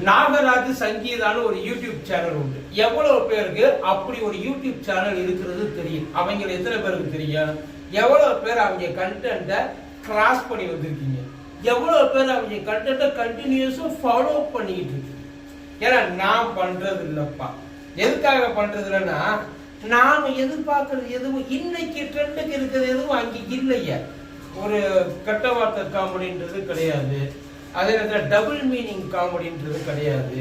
நாகராஜ் சங்கீதான்னு ஒரு YouTube channel உண்டு. எவ்வளவு பேருக்கு அப்படி ஒரு யூடியூப் சேனல் இருக்கிறது தெரியும்? அவங்க எத்தனை பேருக்கு தெரியும்? எவ்வளவு பேர் அவங்க கண்டென்ட்டை கிராஸ் பண்ணி வந்திருக்கீங்க? எவ்வளவு பேர் அவங்க கண்டென்ட்டை கண்டினியூஸும் ஃபாலோ பண்ணிக்கிட்டு இருக்கீங்க ஏன்னா நான் பண்றது இல்லப்பா. எதுக்காக பண்றது இல்லைன்னா நாம எதிர்பார்க்கறது எதுவும் இன்னைக்கு ட்ரெண்டுக்கு இருக்கிறது எதுவும் அங்கே இல்லையே. ஒரு கெட்ட வார்த்தை காமெடின்றது கிடையாது. அதே நேரத்தில் டபுள் மீனிங் காமெடின்றது கிடையாது.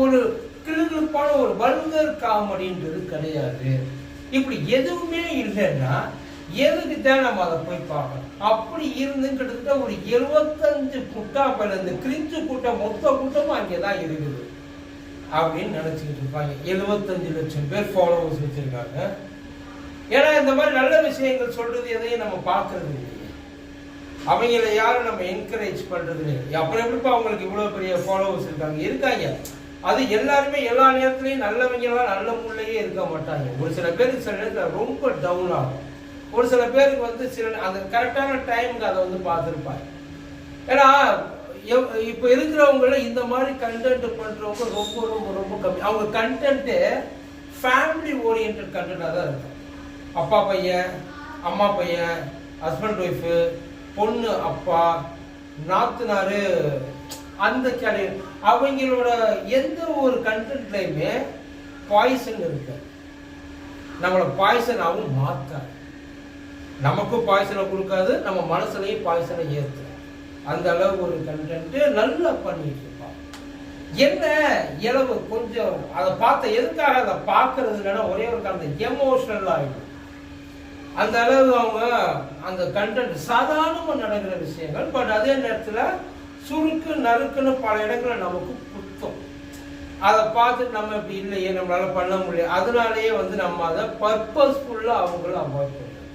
ஒரு கிளுகிழுப்பான ஒரு வல்கர் காமெடின்றது கிடையாது. இப்படி எதுவுமே இல்லைன்னா எதுக்கு தான் நம்ம அதை போய் பார்க்கணும்? அப்படி இருந்து கிட்டத்தட்ட ஒரு இருபத்தஞ்சு கூட்டம் பல இந்த கிரிஞ்சு கூட்டம் மொத்த கூட்டமும் அங்கே தான் இருக்குது. அப்படின்னு நினச்சிக்கிட்டு இருப்பாங்க. எழுபத்தஞ்சு லட்சம் பேர் ஃபாலோவர்ஸ் வச்சுருக்காங்க. ஏன்னா இந்த மாதிரி நல்ல விஷயங்கள் சொல்கிறது எதையும் நம்ம பார்க்கறது இல்லை அவங்கள யாரும் நம்ம என்கரேஜ் பண்றது இல்லையே அப்புறம் எப்படிப்பா அவங்களுக்கு இவ்வளோ பெரிய ஃபாலோவர்ஸ் இருக்காங்க? இருக்காங்க. அது எல்லாருமே எல்லா நேரத்துலையும் நல்லவங்களாம் நல்ல முள்ளையே இருக்க மாட்டாங்க. ஒரு சில பேருக்கு சில நேரத்தில் ரொம்ப டவுன் ஆகும். ஒரு சில பேருக்கு வந்து சில அந்த கரெக்டான டைமுக்கு அதை வந்து பார்த்துருப்பாங்க. ஏன்னா எவ்- இருக்கிறவங்கள இந்த மாதிரி கண்டென்ட் பண்ணுறவங்க ரொம்ப ரொம்ப ரொம்ப கம்மி. அவங்க கண்டென்ட்டு ஃபேமிலி ஓரியன்ட் கண்டென்ட்டாக தான் இருக்கும். அப்பா பையன் அம்மா பையன் ஹஸ்பண்ட் ஒய்ஃபு பொண்ணு அப்பா நாத்துனார் அந்த கேரியர் அவங்களோட எந்த ஒரு கண்டென்ட்லையுமே பாய்சன் இருக்கு. நம்மளை பாய்சனாகவும் மாற்றாது நமக்கும் பாய்சனை கொடுக்காது நம்ம மனசுலையும் பாய்சனை ஏற்று அந்த அளவு ஒரு கண்டென்ட்டு நல்லா பண்ணிட்டு இருப்பான். என்ன இளவு கொஞ்சம் அதை பார்த்த எதுக்காக அதை பார்க்கறது இல்லைன்னா ஒரே ஒரு காரணம் எமோஷனல் ஆகிடும் அந்த அளவு அவங்க அந்த கண்டென்ட் சாதாரணமாக நடக்கிற விஷயங்கள் பட் அதே நேரத்தில் சுருக்கு நறுக்குன்னு பல இடங்களில் நமக்கு குத்தம். அதை பார்த்துட்டு நம்ம இப்படி இல்லையே நம்மளால் பண்ண முடியாது அதனாலேயே வந்து நம்ம அதை பர்பஸ்ஃபுல்லாக அவங்கள அவாய்ட் பண்ணுறோம்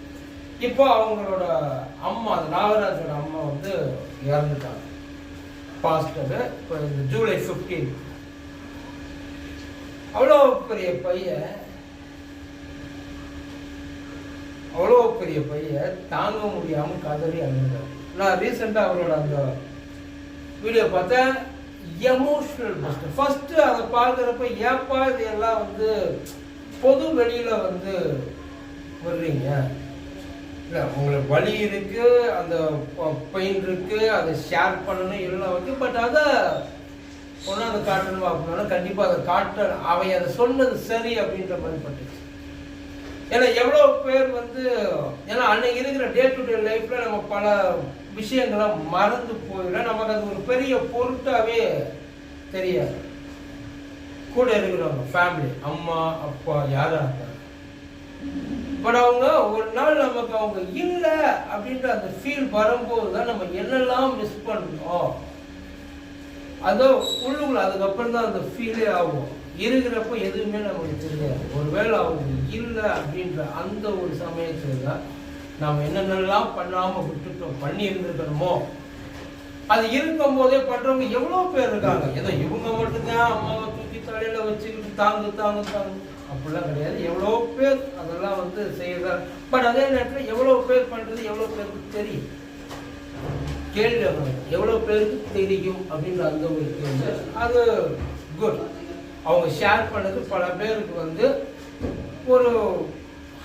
இப்போ அவங்களோட அம்மா அந்த நாகராஜோட அம்மா வந்து இறந்துட்டாங்க. பாஸ்டர் இப்போ இந்த ஜூலை 15 அவ்வளோ பெரிய பையன். அவ்வளோ பெரிய பையன் தாங்க முடியாமல் கதறி அழுந்தார் நான் ரீசெண்டாக அவரோட அந்த வீடியோ பார்த்தேன். எமோஷனல் பஸ்ட் ஃபஸ்ட்டு அதை பார்க்குறப்ப ஏப்பா இது எல்லாம் வந்து பொது வெளியில் வந்து வர்றீங்க? இல்லை உங்களுக்கு வழி இருக்குது அந்த பெயின் இருக்குது அதை ஷேர் பண்ணணும் எல்லாம் இருக்கு பட் அதை கொண்டாந்து காட்டணும் அப்படின்னா கண்டிப்பாக அதை காட்ட அவை அதை சொன்னது சரி அப்படின்ற மாதிரி பட்டுச்சு. ஏன்னா எவ்வளோ பேர் வந்து ஏன்னா அன்னைக்கு இருக்கிற டே டு டே லைஃப்பில் நம்ம பல விஷயங்களை மறந்து போயிடும். நமக்கு அது ஒரு பெரிய பொருட்டாவே தெரியாது. கூட இருக்கிறவங்க ஃபேமிலி அம்மா அப்பா யாராக இருந்தாங்க பட் அவங்க ஒரு நாள் நமக்கு அவங்க இல்லை அப்படின்ற அந்த ஃபீல் வரும்போது தான் நம்ம என்னெல்லாம் மிஸ் பண்ணோம் அதான் உள்ளுக்குள்ள அதுக்கப்புறம் தான் அந்த ஃபீலே ஆகும். இருக்கிறப்ப எதுவுமே நமக்கு தெரியாது. ஒருவேளை அவங்க இல்லை அப்படின்ற அந்த ஒரு சமயத்துல தான் நாம் என்னென்னலாம் பண்ணாமல் விட்டுட்டோம் பண்ணி இருந்திருக்கணுமோ அது இருக்கும் போதே பண்றவங்க எவ்வளோ பேர் இருக்காங்க. ஏதோ இவங்க மட்டும்தான் அம்மாவை தூக்கி தலையில வச்சுக்கிட்டு தாங்கு தாங்கு தாங்கு. அப்படிலாம் கிடையாது. எவ்வளோ பேர் அதெல்லாம் வந்து செய்யறாங்க பட் அதே நேரத்தில் எவ்வளோ பேர் பண்றது எவ்வளோ பேருக்கு தெரியும். கேள்வி எவ்வளோ பேருக்கு தெரியும் அப்படின்ற அந்த ஒரு கேள்வி அது குட் அவங்க ஷேர் பண்ணது பல பேருக்கு வந்து ஒரு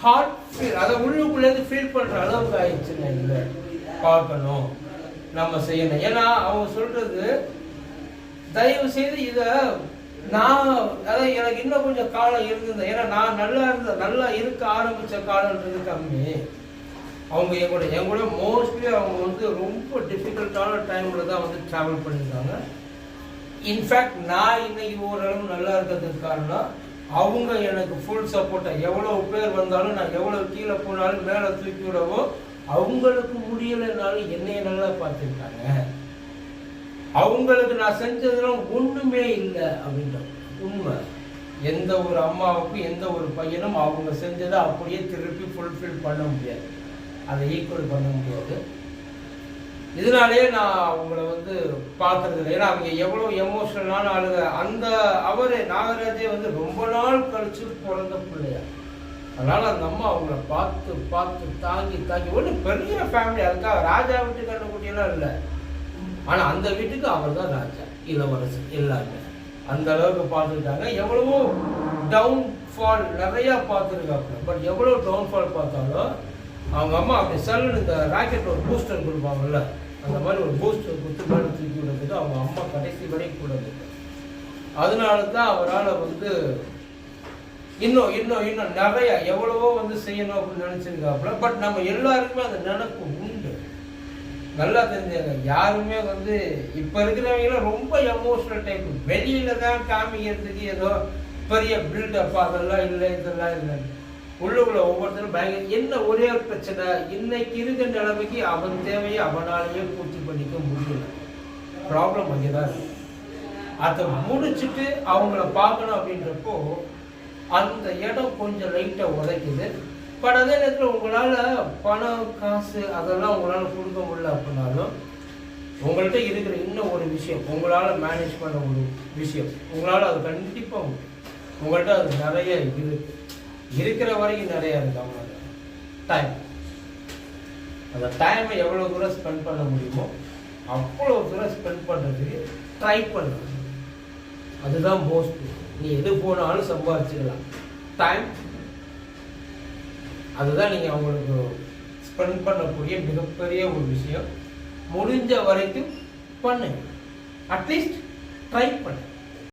ஹார்ட் ஃபீல் அதை உள்ளுக்குள்ளேருந்து ஃபீல் பண்ணுற அளவுக்கு ஆயிடுச்சுன்னு இல்லை. பார்க்கணும். நம்ம செய்யணும். ஏன்னா அவங்க சொல்றது தயவு செய்து இதை நான் அதாவது எனக்கு இன்னும் கொஞ்சம் காலம் இருந்தது. ஏன்னா நான் நல்லா இருந்த நல்லா இருக்க ஆரம்பித்த காலம்ன்றது கம்மி. அவங்க என் கூட என் கூட மோஸ்ட்லி அவங்க வந்து ரொம்ப டிஃபிகல்ட்டான டைமில் தான் வந்து ட்ராவல் பண்ணியிருக்காங்க இன்ஃபேக்ட் நான் இன்னைக்கு ஓரளவு நல்லா இருக்கிறதுக்கு காரணம் அவங்க எனக்கு ஃபுல் சப்போர்ட்டாக எவ்வளோ பேர் வந்தாலும் நான் எவ்வளோ கீழே போனாலும் மேலே தூக்கி விடவோ அவங்களுக்கு முடியலைனாலும் என்னைய நல்லா பார்த்துருக்காங்க அவங்களுக்கு நான் செஞ்சதெல்லாம் ஒன்றுமே இல்லை அப்படின்ற உண்மை. எந்த ஒரு அம்மாவுக்கும் எந்த ஒரு பையனும் அவங்க செஞ்சதை அப்படியே திருப்பி ஃபுல்ஃபில் பண்ண முடியாது. அதை ஈக்குவல் பண்ண முடியாது இதனாலேயே நான் அவங்கள வந்து பார்க்கறது இல்லை ஏன்னா அவங்க எவ்வளோ எமோஷனலான ஆளுங்க. அந்த அவர் நாகராஜே வந்து ரொம்ப நாள் கழிச்சு பிறந்த பிள்ளையா. அதனால் அந்த அம்மா அவங்கள பார்த்து பார்த்து தாங்கி தாங்கி ஒன்றும் பெரிய ஃபேமிலி அதுக்காக ராஜா வீட்டுக்கு கண்ணுக்குட்டியெல்லாம் இல்லை. ஆனால் அந்த வீட்டுக்கு அவர் தான் ராஜா இளவரசு எல்லாருமே. அந்த அளவுக்கு பார்த்துக்கிட்டாங்க எவ்வளவோ டவுன் ஃபால் நிறையா பார்த்துருக்காப்புல. பட் எவ்வளோ டவுன் ஃபால் பார்த்தாலும் அவங்க அம்மா அப்படி சல்லுன்னு இந்த ராக்கெட் ஒரு பூஸ்டர் கொடுப்பாங்கல்ல அந்த மாதிரி ஒரு பூஸ்டர் கொடுத்து மேலே தூக்கி விடுறது அவங்க அம்மா கடைசி வரைக்கும் கூட அதனால தான் அவரால் வந்து இன்னும் இன்னும் இன்னும் நிறையா எவ்வளவோ வந்து செய்யணும் அப்படின்னு நினச்சிருக்காப்புல பட் நம்ம எல்லாருக்குமே அந்த நினைப்பு உண்டு. நல்லா தெரிஞ்சாங்க. யாருமே வந்து இப்போ இருக்கிறவங்களாம் ரொம்ப எமோஷனல் டைப் வெளியில தான் காமிக்கிறதுக்கு ஏதோ பெரிய பில்டப் அதெல்லாம் இல்லை இதெல்லாம் இல்லை உள்ளுக்குள்ள ஒவ்வொருத்தரும் பயங்கர என்ன ஒரே ஒரு பிரச்சனை? இன்னைக்கு இருக்கிற நிலைமைக்கு அவன் தேவையை அவனாலேயே பூர்த்தி பண்ணிக்க முடியல. ப்ராப்ளம் அங்கே தான் இருக்கு. அதை முடிச்சுட்டு அவங்கள பார்க்கணும் அப்படின்றப்போ அந்த இடம் கொஞ்சம் லைட்டாக உதைக்குது. பட் அதே நேரத்தில் உங்களால் பணம் காசு அதெல்லாம் உங்களால் கொடுக்க முடியல அப்படின்னாலும் உங்கள்கிட்ட இருக்கிற இன்னும் ஒரு விஷயம் உங்களால் மேனேஜ் பண்ண ஒரு விஷயம். உங்களால் அது கண்டிப்பாக உங்கள்கிட்ட அது நிறைய இருக்குது இருக்கிற வரைக்கும் நிறைய இருக்கு அவங்க டைம் அந்த டைமை எவ்வளோ தூரம் ஸ்பெண்ட் பண்ண முடியுமோ அவ்வளோ தூரம் ஸ்பெண்ட் பண்ணுறதுக்கு ட்ரை பண்ணுங்க அதுதான் மோஸ்ட் நீ எது போனாலும் சம்பாதிச்சுக்கலாம். டைம் அதுதான் நீங்கள் அவங்களுக்கு ஸ்பெண்ட் பண்ணக்கூடிய மிகப்பெரிய ஒரு விஷயம். முடிஞ்ச வரைக்கும் பண்ணுங்க அட்லீஸ்ட் ட்ரை பண்ணுங்க